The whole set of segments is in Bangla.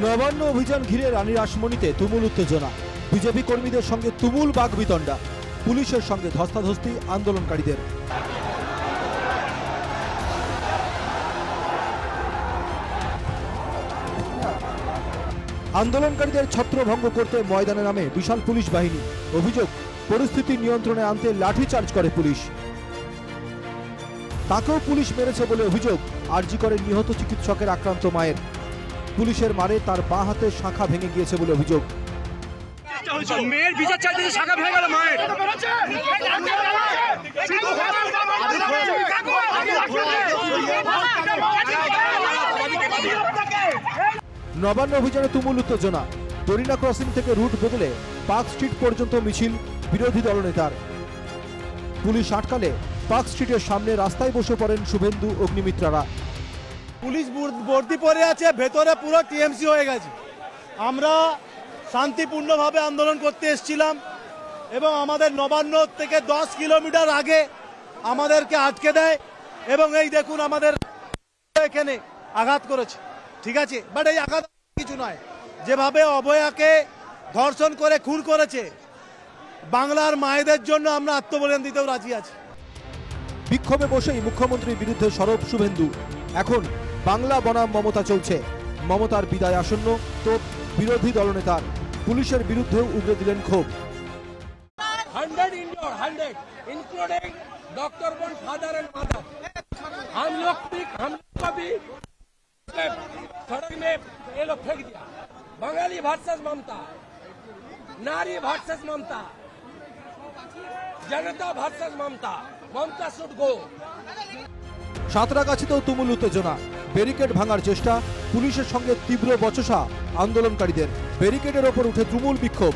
নবান্ন অভিযান ঘিরে রানী রাসমণিতে তুমুল উত্তেজনা। বিজেপি কর্মীদের সঙ্গে তুমুল বাগবিতণ্ডা। পুলিশের সঙ্গে ধস্তাধস্তি আন্দোলনকারীদের। আন্দোলনকারীদের ছত্রভঙ্গ করতে ময়দানে নামে বিশাল পুলিশ বাহিনী। অভিযোগ, পরিস্থিতি নিয়ন্ত্রণে আনতে লাঠিচার্জ করে পুলিশ। তাকেও পুলিশ মেরেছে বলে অভিযোগ, আরজি করে নিহত চিকিৎসকের আক্রান্ত মায়ের। পুলিশের মারে তার বাঁ হাতে শাখা ভেঙে গিয়েছে বলে অভিযোগ। মেয়ের বিচার চাইতে শাখা ভেঙে গেল মায়ের। নবান্ন অভিযানে তুমুল উত্তেজনা। দরিনা ক্রসিং থেকে রুট বদলে পার্ক স্ট্রিট পর্যন্ত মিছিল বিরোধী দলনেতার। পুলিশ আটকালে পার্ক স্ট্রিটের সামনে রাস্তায় বসে পড়েন শুভেন্দু অগ্নিমিত্রারা। পুলিশ বর্দি পড়ে আছে, ভেতরে পুরো টিএমসি হয়ে গেছে। আমরা শান্তিপূর্ণভাবে আন্দোলন করতে এসেছিলাম এবং আমাদের নবান্ন থেকে দশ কিলোমিটার আগে আমাদেরকে আটকে দেয় এবং এই দেখুন আমাদের এখানে আঘাত করেছে। ঠিক আছে? বাট এই আঘাত কিছু নয়। যেভাবে অভয়াকে ধর্ষণ করে, খুন করেছে, বাংলার মায়েদের জন্য আমরা আত্মবলিদান দিতেও রাজি আছি। বিক্ষোভে বসেই মুখ্যমন্ত্রীর বিরুদ্ধে সরব শুভেন্দু। এখন বাংলা বনাম মমতা চলছে মমতার বিদায় আসন্ন তো বিরোধী দলনেতার পুলিশের বিরুদ্ধেও উগরে দিলেন ক্ষোভ hundred indoor hundred including doctor one father and mother हम लोग भी हम लोग को भी सड़क में ये लोग फेंक दिया बंगाली वर्सेस ममता नारी versus Mamata Janata versus Mamata Mamata should go সাঁতরাগাছিতেও তুমুল উত্তেজনা ব্যারিকেড ভাঙার চেষ্টা, পুলিশের সঙ্গে তীব্র বচসা আন্দোলনকারীদের। ব্যারিকেডের ওপর উঠে তুমুল বিক্ষোভ।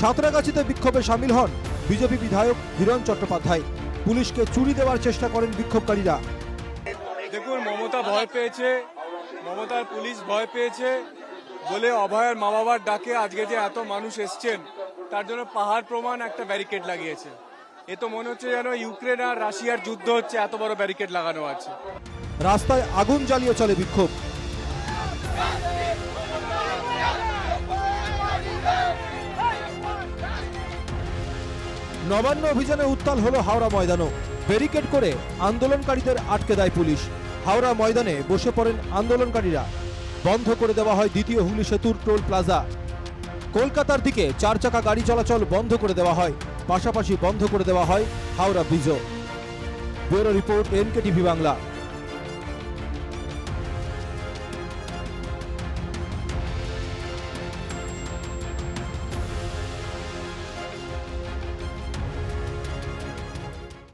সাঁতরাগাছিতে বিক্ষোভে সামিল হন বিজেপি বিধায়ক হিরণ চট্টোপাধ্যায়। পুলিশকে চুরি দেওয়ার চেষ্টা করেন বিক্ষোভকারীরা। দেখুন, মমতা ভয় পেয়েছে। মমতার পুলিশ ভয় পেয়েছে। বলে অভয়ের মা বাবার ডাকে আজকে যে এত মানুষ এসছেন, তার জন্য পাহাড় প্রমাণ একটা ব্যারিকেড লাগিয়েছে। এ তো মনে হচ্ছে যেন ইউক্রেন আর রাশিয়ার যুদ্ধ হচ্ছে, এত বড় ব্যারিকেড লাগানো আছে। রাস্তায় আগুন জ্বালিয়ে চলে বিক্ষোভ। নবান্ন অভিযানে উত্তাল হলো হাওড়া ময়দানও। ব্যারিকেড করে আন্দোলনকারীদের আটকে দেয় পুলিশ। হাওড়া ময়দানে বসে পড়েন আন্দোলনকারীরা। বন্ধ করে দেওয়া হয় দ্বিতীয় হুগলি সেতুর টোল প্লাজা। কলকাতার দিকে চার চাকা গাড়ি চলাচল বন্ধ করে দেওয়া হয়। পাশাপাশি বন্ধ করে দেওয়া হয় Howrah ব্রিজও। Bureau report NK TV Bangla.